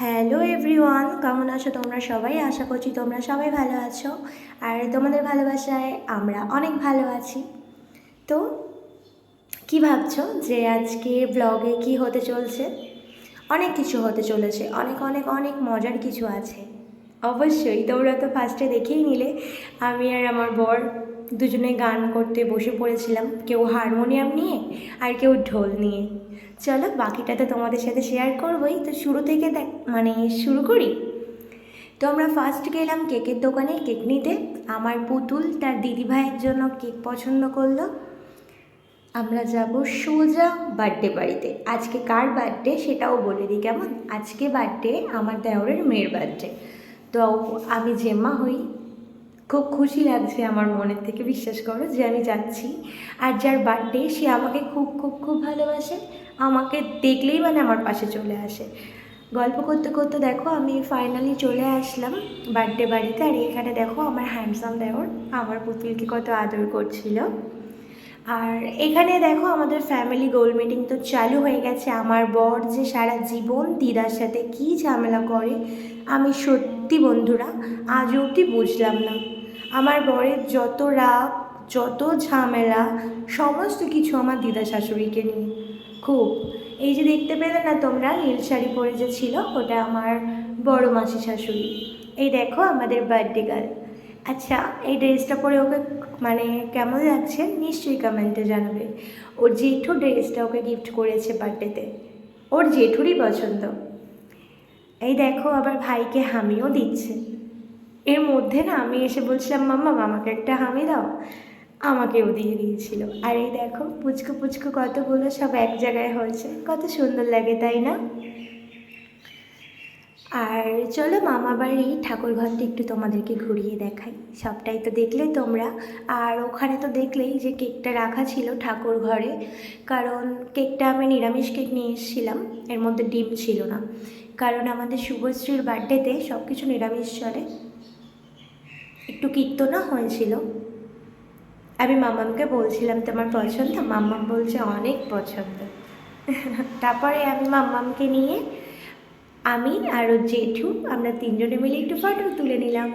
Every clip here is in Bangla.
হ্যালো এভরিওয়ান, কেমন আছো তোমরা সবাই? আশা করছি তোমরা সবাই ভালো আছো। আর তোমাদের ভালোবাসায় আমরা অনেক ভালো আছি। তো, কি ভাবছ যে আজকে ব্লগে কি হতে চলছে? অনেক কিছু হতে চলেছে, অনেক অনেক অনেক মজার কিছু আছে। অবশ্যই, তোমরা তো ফার্স্টে দেখেই নিলে। আমি আর আমার বর দুজনে গান করতে বসে পড়েছিলাম, কেউ হারমোনিয়াম নিয়ে আর কেউ ঢোল নিয়ে। চলো বাকিটা তো তোমাদের সাথে শেয়ার করবোই, তো শুরু থেকে দেখ মানে শুরু করি? তো আমরা ফার্স্ট গেলাম কেকের দোকানে, কেক নিতে। আমার পুতুল তার দিদিভাইয়ের জন্য কেক পছন্দ করল। আমরা যাব সোজা বার্থডে বাড়িতে আজকে কার বার্থডে সেটাও বলে দিই কেমন? আজকে বার্থডে আমার দেওরের মেয়ের বার্থডে তো আমি জেম্মা হই। খুব খুশি লাগছে আমার মনের থেকে, বিশ্বাস করো, যে আমি যাচ্ছি। আর যার বার্থডে সে আমাকে খুব খুব খুব ভালোবাসে। আমাকে দেখলেই মানে আমার পাশে চলে আসে। গল্প করতে করতে দেখো, আমি ফাইনালি চলে আসলাম বার্থডে বাড়িতে। আর এখানে দেখো, আমার হ্যান্ডসাম দেওর, আমার পুতুলকে কত আদর করছিল। আর এখানে দেখো, আমাদের ফ্যামিলি গোল মিটিং তো চালু হয়ে গেছে। আমার বর যে সারা জীবন দিদার সাথে কী ঝামেলা করে, আমি সত্যি বন্ধুরা, আজ অবধি বুঝলাম না। আমার বরের যত রাগ, যত ঝামেলা, সমস্ত কিছু আমার দিদা শাশুড়িকে নিয়ে। খুব। এই যে দেখতে পেলে না তোমরা, নীল শাড়ি পরে যে ছিল, ওটা আমার বড় মাসি শাশুড়ি। এই দেখো আমাদের বার্থডে গার্ল আচ্ছা এই ড্রেসটা পরে ওকে মানে কেমন লাগছে? নিশ্চয়ই কমেন্টে জানাবে। ওর জেঠু ড্রেসটা ওকে গিফট করেছে বার্থডেতে ওর জেঠুরই পছন্দ। এই দেখো, আবার ভাইকে হামিও দিচ্ছে। এর মধ্যে না আমি এসে বলছিলাম, মাম্মা আমাকে একটা হামি দাও। আমাকেও দিয়ে দিয়েছিল। আর এই দেখো, পুচকু পুচকু কতগুলো সব এক জায়গায় হয়েছে। কত সুন্দর লাগে, তাই না? আর চলো মামা বাড়ি, ঠাকুর ঘরটা একটু তোমাদেরকে ঘুরিয়ে দেখাই। সবটাই তো দেখলে তোমরা। আর ওখানে তো দেখলেই যে কেকটা রাখা ছিল ঠাকুর ঘরে। কারণ কেকটা আমি নিরামিষ কেক নিয়ে এসেছিলাম। এর মধ্যে ডিম ছিল না। কারণ আমাদের শুভশ্রীর বার্থডেতে সব কিছু নিরামিষ চলে। একটু কীর্তনও হয়েছিল। আমি মামামকে বলছিলাম তোমার পছন্দ। মাম্মাম বলছে, অনেক পছন্দ। তারপরে আমি মাম্মামকে নিয়ে, আমি আর ওর জেঠু, আমরা তিনজনে মিলে একটু ফটো তুলে নিলাম।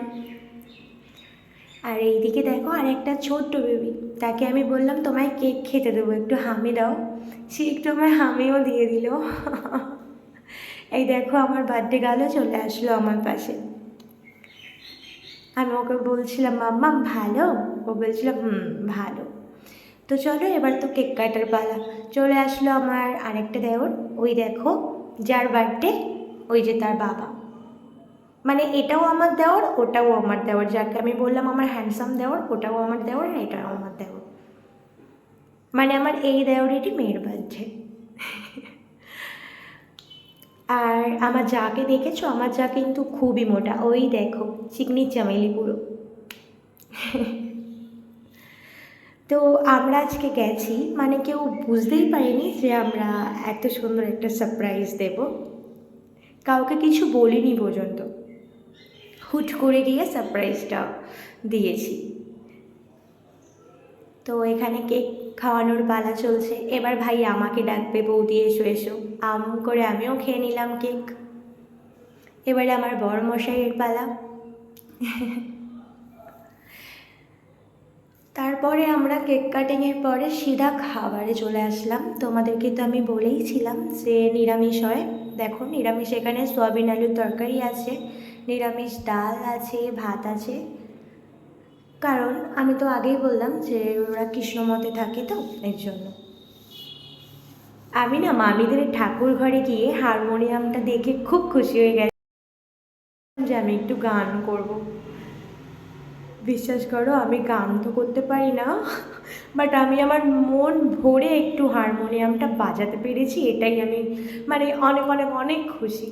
আর এইদিকে দেখো, আর একটা ছোট্ট বেবি তাকে আমি বললাম, তোমায় কেক খেতে দেবো, একটু হামি দাও। সে একটু আমায় হামিও দিয়ে দিল। এই দেখো, আমার বার্থডে গালও চলে আসলো আমার পাশে। আমি ওকে বলছিলাম, মাম্মা, ভালো? ও বলছিল, হুম, ভালো। তো চলো এবার তো কেক কাটার পালা। চলে আসলো আমার আরেকটা দেওর। ওই দেখো, যার বার্থডে ওই যে তার বাবা। মানে এটাও আমার দেওর, ওটাও আমার দেওর। যাকে আমি বললাম আমার হ্যান্ডসাম দেওর, ওটাও আমার দেওর আর এটাও আমার দেওর। মানে আমার এই দেওরেরই মেয়ের বার্থডে আর আমার যাকে দেখেছ, আমার যা কিন্তু খুবই মোটা। ওই দেখো চিকনির চামেলি পুরো। তো আমরা আজকে গেছি মানে কেউ বুঝতেই পারিনি যে আমরা এত সুন্দর একটা সারপ্রাইজ দেব। কাউকে কিছু বলিনি পর্যন্ত। হুট করে গিয়ে সারপ্রাইজটা দিয়েছি। তো এখানে কেক খাওয়ানোর পালা চলছে। এবার ভাই আমাকে ডাকবে, বৌদি, এসো এসো। আম করে আমিও খেয়ে নিলাম কেক। এবারে আমার বড় মশাইয়ের পালা। তারপরে আমরা কেক কাটিংয়ের পরে সিধা খাবারে চলে আসলাম। তোমাদেরকে তো আমি বলেইছিলাম যে নিরামিষ হয়। দেখো, নিরামিষ এখানে সোয়াবিন আলুর তরকারি আছে, নিরামিষ ডাল আছে, ভাত আছে। কারণ আমি তো আগেই বললাম যে ওরা কৃষ্ণমতে থাকে তো, এর জন্য। আমি না মামিদের ঠাকুর ঘরে গিয়ে হারমোনিয়ামটা দেখে খুব খুশি হয়ে গেছি। যে আমি একটু গান করব। বিশ্বাস করো, আমি গান তো করতে পারি না বাট আমি আমার মন ভরে একটু হারমোনিয়ামটা বাজাতে পেরেছি, এটাই আমি মানে অনেক অনেক অনেক খুশি।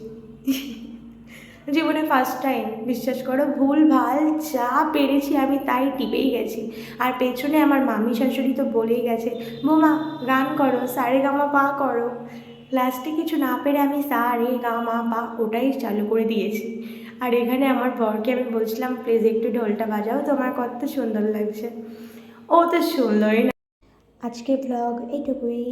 জীবনে ফার্স্ট টাইম বিশ্বাস করো, ভুল, ভালো, যা পেরেছি আমি তাই টিপেই গেছি। আর পেছনে আমার মামি শাশুড়ি তো বলেই গেছে, বোমা, গান করো, সারে গামা পা করো। লাস্টে কিছু না পেরে আমি সা রে গা মা পা, ওটাই চালু করে দিয়েছি। আর এখানে আমার বরকে আমি বলছিলাম, প্লিজ একটু ঢোলটা বাজাও, তোমার কত সুন্দর লাগছে। ও তো সুন্দরই না। আজকে ব্লগ এইটুকুই।